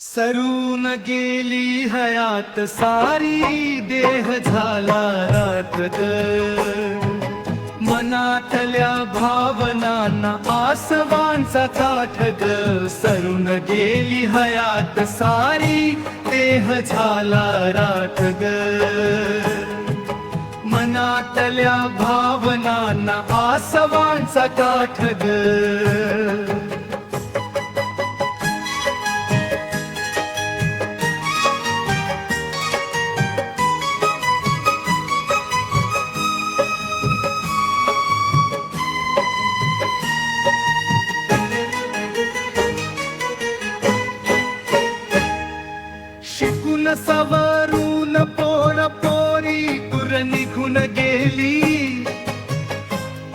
सरून गेली हयात सारी देह झाला रात्र मनातल्या भावनांना आसवांचा काठ ग. सरून गेली हयात सारी देह झाला राठ ग मनातल्या भावनांना आसवांचा काठ सवरून पोर पोरी पुर निघून गेली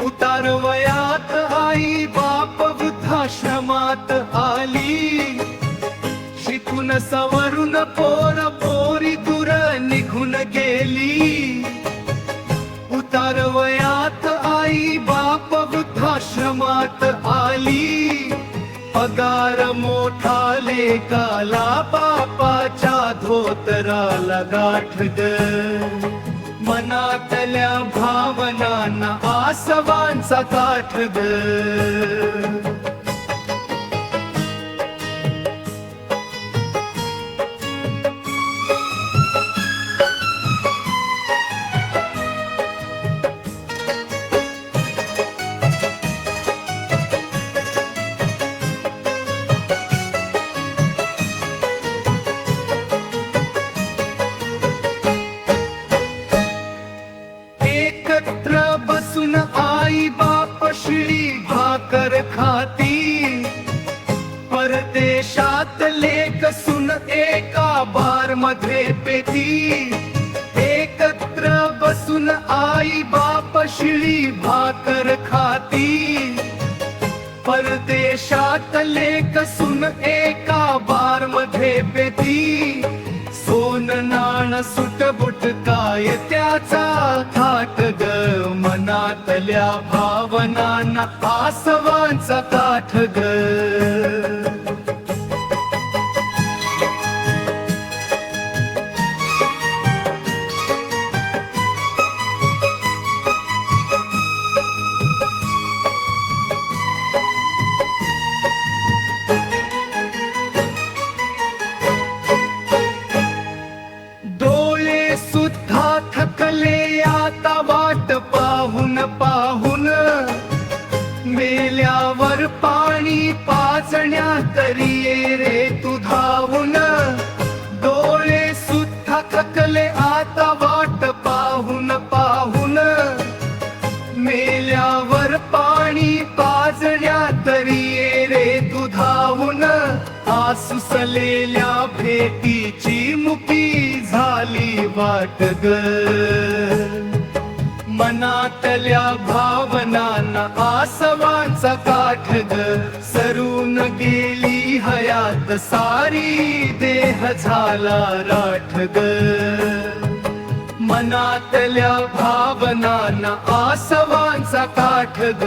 उतार वयात आई बाप वृद्धाश्रमात आली शिकून सवरून पोर पोरी दूर निघून गेली उतार वयात आई बाप वृद्धाश्रमात आली पगार मोठा लेकाला बापाच्या तरा गाठ द. मनातल्या भावनांना आसवांचा काठ ग एकत्र बसून आई बाप शिळी भाकर खाती. परदेशात लेख सुन एका बारमध्ये पेती. एकत्र बसून आई बाप शिळी भाकर खाती. परदेशात लेख सुन एका बारमध्ये पेती. सोन नाण सुट बुट काय त्याचा थाट आपल्या भावनांना आसवांचा काठ ग. मेल्यावर पाणी पाजण्या तरी ये रे तू धावून. डोळे सुद्धा थकले आता वाट पाहून पाहून. मेल्यावर पाणी पाजण्या तरी ये रे तू धावून. आसुसलेल्या भेटीची मुकी झाली वाट ग मनातल्या भावनांना आसवांचा काठ ग. सरून गेली हयात सारी देह झाला राठ ग. मनातल्या भावनांना आसवांचा काठ ग.